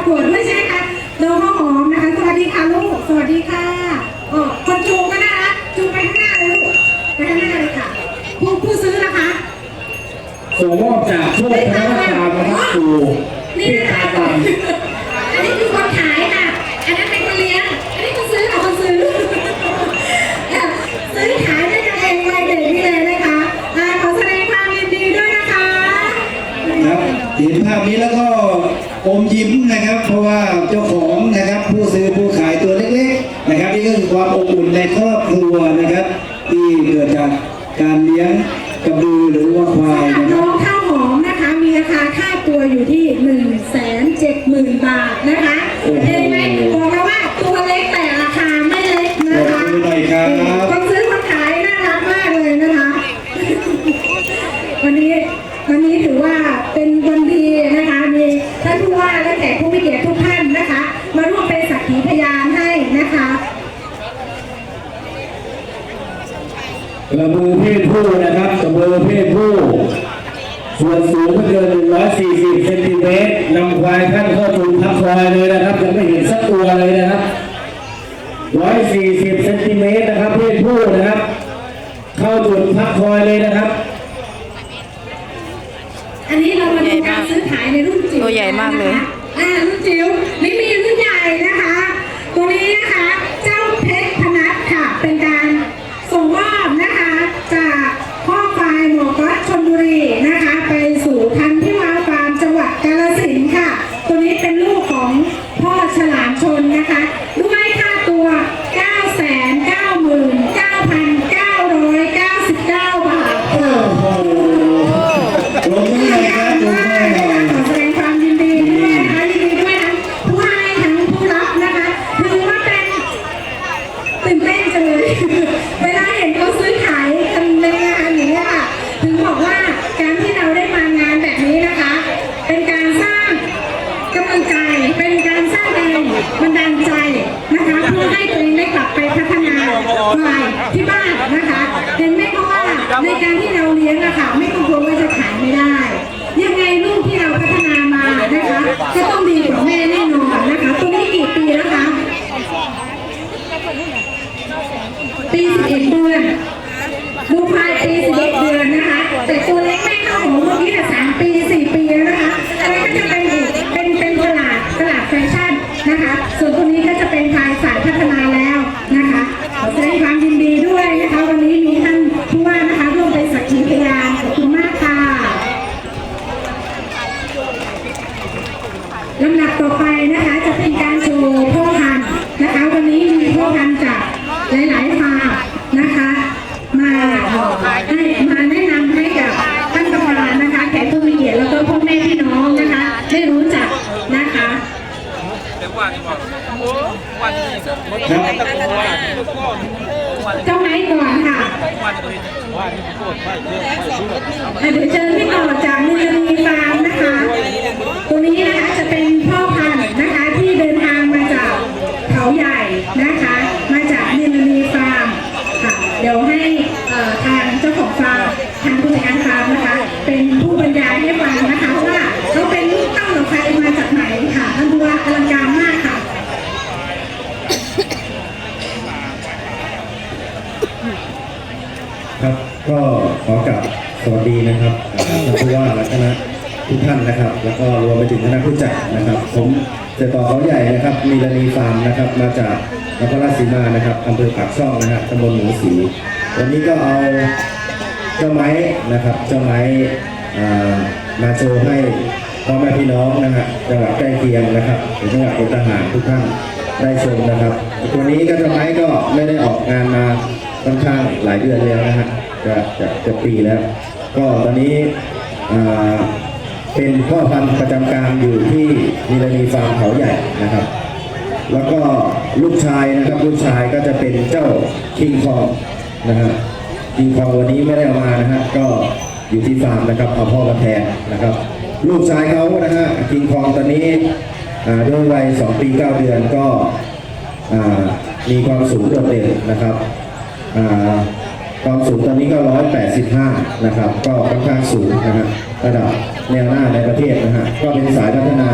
ประกวดด้วยใช่ไหมคะน้องข้าวหอมนะคะ สวัสดีค่ะลูก สวัสดีค่ะอ๋อคนจูงก็น่ารักจูงไปข้างหน้าเลยลูกไปข้างหน้าเลยค่ะ ผู้ผู้ซื้อนะคะส่งมอบจากโชคพนักงานนะครับสู่นี่พี่นะคะ แล้วก็อมยิ้มนะครับ เพราะว่าเจ้าของนะครับผู้ซื้อผู้ขายตัวเล็กๆนะครับนี่ก็คือความอบอุ่นในครอบครัวนะครับ ที่เกิดจากการเลี้ยงกระบือหรือว่าควายนะคน้องข้าวหอมนะคะ มีราคาค่าตัวอยู่ที่1นึ่งแสนเจ็ดหมื่นบาทนะคะ โอ้โห เห็นไหมบอกแล้วว่าตัวเล็กแต่ราคาไม่เล็กนะคะ ขอบคุณหน่อยครับ คนซื้อคนขายน่ารักมากเลยนะคะ วันนี้วันนี้ถือว่าเป็นวันดีนะคะ มีท่านผู้ว่าและแขกผู้มีเกียรติทุกท่านนะคะ มาร่วมเป็นสักขีพยานให้นะคะ ก ระบือเพศผู้นะครับกระบือเพศผู้ ส่วนสูงไม่เกิน140เซนติเมตรนำควายท่านเข้าจูงพักควายเลยนะครับยังไม่เห็นสักตัวเลยนะครับ140เซนติเมตรนะครับเพศผู้นะครับ เข้าจุดพักควายเลยนะครับ อันนี้เรามาดูการซื้อขายในรุ่นจิ๋วตัวใหญ่มากเลย นะคะอ่ารุ่นจิ๋วนี่มีรุ่นใหญ่นะคะ ตัวนี้นะคะ จะต้องดีกว่าแม่แน่นอนนะคะตัวนี้กี่ปีแล้วคะปีสิบเอ็ดือนดูพายปีสิบเอ็ดือนนะคะ แต่ตัวเล็กแม่ข้าวหองเมื่อกี้แต่3ปี 4 ปีแล้วนะคะอันนี้ก็จะเป็นอีกเป็นเป็นตลาดตลาดแฟชั่นนะคะ ส่วนตัวนี้ก็จะเป็นพายสายพัฒนาแล้วนะคะขอแสดงความยินดีด้วยนะคะ วันนี้มีท่านผู้ว่านะคะร่วมเป็นสักขีพยานขอบคุณมากค่ะ ลำดับต่อไปนะคะจะเป็นการโชว์พ่อพันธุ์นะคะ วันนี้มีพ่อพันธุ์จากหลาย ๆ ฟาร์มนะคะ มาให้มาแนะนำให้กับท่านประธานนะคะแขกผู้มีเกียรติแล้วก็พ่อแม่พี่น้องนะคะ ได้รู้จักนะคะ เจ้าไม้ก่อนค่ะอะเดี๋ยวเชิญพี่ต่อจากมูลนิธิฟาร์มนะคะ ตัวนี้นะคะจะเป็นพ่อพันธุ์นะคะที่เดินทางมาจากเขาใหญ่นะคะ มาจากมูลนิธิฟาร์มค่ะ เดี๋ยวให้เอ่อทางเจ้าของฟาร์มทางผู้จัดการฟาร์มนะคะ เป็นผู้บรรยายให้ฟังนะคะว่าเขาเป็นลูกเต้าของใครมาจากไหนค่ะท่านผู้ว่าอลังการมากค่ะ ครับก็ขอกลับสวัสดีนะครับอ่าท่านผู้ว่าและคณะ ทุกท่านนะครับ แล้วก็รวมไปถึงคณะผู้จัดนะครับ ผมเจต่อเขาใหญ่นะครับ มีรณีฟาร์มนะครับ มาจากนครราชสีมานะครับอำเภอปากช่องนะฮะตำบลหมูสี วันนี้ก็เอาเจ้าไม้นะครับ เจ้าไม้มาโชว์ให้พ่อแม่พี่น้องนะฮะจังหวัดใกล้เคียงนะครับหรือจังหวัดอุตหารทุกท่านได้ชมนะครับ ตัวนี้ก็เจ้าไม้ก็ไม่ได้ออกงานมาค่อนข้างหลายเดือนแล้วนะฮะจะจะจะปีแล้ว ก็ตอนนี้อ่า เป็นพ่อพันธุ์ประจำการอยู่ที่นิรณีฟาร์มเขาใหญ่นะครับ แล้วก็ลูกชายนะครับลูกชายก็จะเป็นเจ้าคิงคองนะฮะคิงคองวันนี้ไม่ได้เอามานะฮะก็อยู่ที่ฟาร์มนะครับเอาพ่อมาแทนนะครับ ลูกชายเขานะฮะคิงคองตอนนี้อ่าด้วยวัย2ปี 9 เดือนก็อ่ามีความสูงโดดเด่นนะครับอ่าความสูงตอนนี้ก็ 185 นะครับ ก็ค่อนข้างสูงนะฮะ ระดับแนวหน้าในประเทศนะฮะก็เป็นสายพัฒนา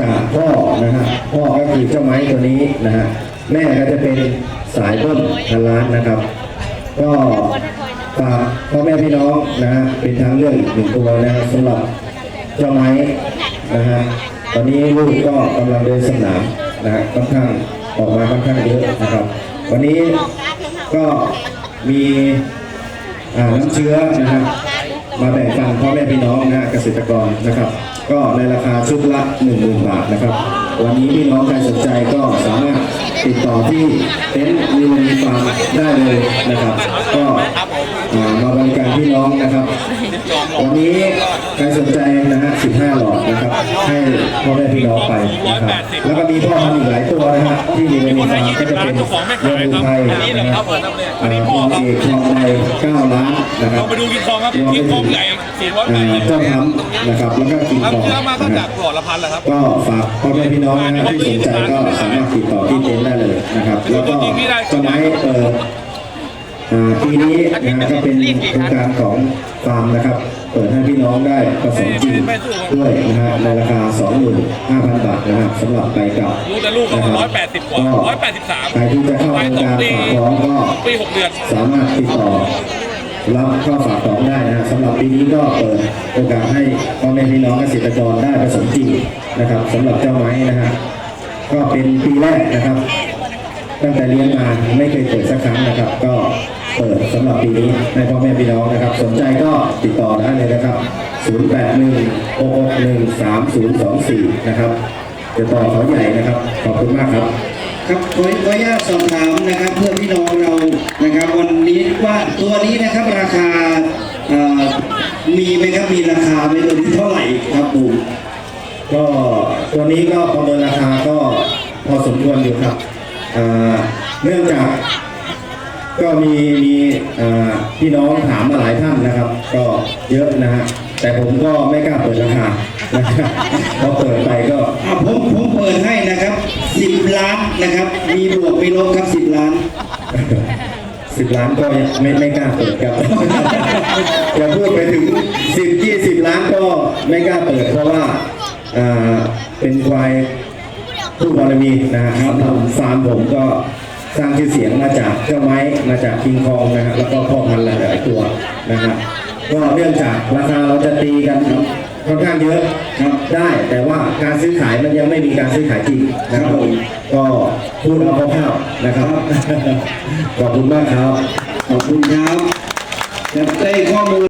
จากพ่อนะฮะพ่อก็คือเจ้าไม้ตัวนี้นะฮะแม่ก็จะเป็นสายต้นพันล้านนะครับ ก็ฝากพ่อแม่พี่น้องนะฮะเป็นทางเลือกอีกหนึ่งตัวนะครับสำหรับเจ้าไม้นะฮะตอนนี้ลูกก็กำลังเดินสนามนะฮะค่อนข้างออกมาค่อนข้างเยอะนะครับ วันนี้ก็มีน้ำเชื้อนะฮะ มาแบ่งกันพ่อแม่พี่น้องนะเกษตรกรนะครับ ก็ในราคาชุดละ 10,000 บาทนะครับ วันนี้พี่น้องใครสนใจก็สามารถติดต่อที่เต็นท์มีมีฟาร์มได้เลยนะครับ ก็อ่ามาบริการพี่น้องนะครับ วันนี้ใครสนใจนะฮะ15 พ่อแม่พี่น้องไปนะครับแล้วก็มีพ่อพันธุ์อีกหลายตัวนะฮะที่มีมันฟาร์มก็จะเป็นเรือไทยนะครับอ่าพ่อเอกทองใน9ล้านนะครับเราไปดูกินทองครับกินทองใหญ่สี่ร้อยแปอ่าดสิบเจ้าทำนะครับแล้วก็กินครับทองเนื้อมาก็นะคจารักบหลอดละพันแหละครับก็ฝากพ่อแม่พี่น้องนะครับที่สนใจก็สามารถติดต่อที่เต็นท์ได้เลยนะครับ แล้วก็ต้นไม้เปิดอ่า ปีนี้นะก็เป็นโครงการของฟาร์มนะครับ เปิดให้พี่น้องได้ผสมจริงด้วยนะฮะในราคา 25,000 บาทนะครับสำหรับไปกลับรู้แต่ลูกเขานะคร้อยแปดสิบกว่าร้อยแปดสิบสามใครที่จะเข้าโครงการฝากท้องก็ปีหกเดือนสามารถติดต่อรับเข้าฝากของได้นะฮะสำหรับปีนี้ก็เปิดโอกาสให้พ่อแม่พี่น้องเกษตรกรได้ผสมจริงนะครับสำหรับเจ้าไม้นะฮะก็เป็นปีแรกนะครับ ตั้งแต่เลี้ยงมาไม่เคยเปิดสักครั้งนะครับ ก็เปิด สำหรับปีนี้ให้พ่อแม่พี่น้องนะครับ สนใจก็ติดต่อได้เลยนะครับ 081 661 3024 นะครับติดต่อเขาใหญ่นะครับ ขอบคุณมากครับ ครับขอขออนุญาตสอบถามนะครับ เพื่อนพี่น้องเรานะครับ วันนี้ว่าตัวนี้นะครับราคาเอ่อมีไหมครับมีราคาไหมตัวนี้เท่าไหร่ครับปู่ก็ตัวนี้ก็ประเมินราคาก็พอสมควรอยู่ครับอ่าเนื่องจาก ก็มีมีอ่าพี่น้องถามมาหลายท่านนะครับ ก็เยอะนะฮะแต่ผมก็ไม่กล้าเปิดราคานะครับพอเปิดไปก็อะผมผมเปิดให้นะครับ10ล้านนะครับ มีบวกมีลบครับ10ล้านสิบล้านก็ยังไม่ไม่กล้าเปิดครับอย่าพูดไปถึงสิบยี่สิบล้านก็ไม่กล้าเปิด เพราะว่าอ่าเป็นควายผู้บารมีนะครับทำฟาร์มผมก็ สร้างชื่อเสียงมาจากเจ้าไม้มาจากคิงคองนะครับแล้วก็พ่อพันธุ์หลายๆตัวนะครับก็เนื่องจากราคาเราจะตีกันค่อนข้างเยอะครับได้แต่ว่าการซื้อขายมันยังไม่มีการซื้อขายจริงนะครับผมก็พูดเอาคร่าวๆนะครับขอบคุณมากครับขอบคุณครับจะได้ข้อมูล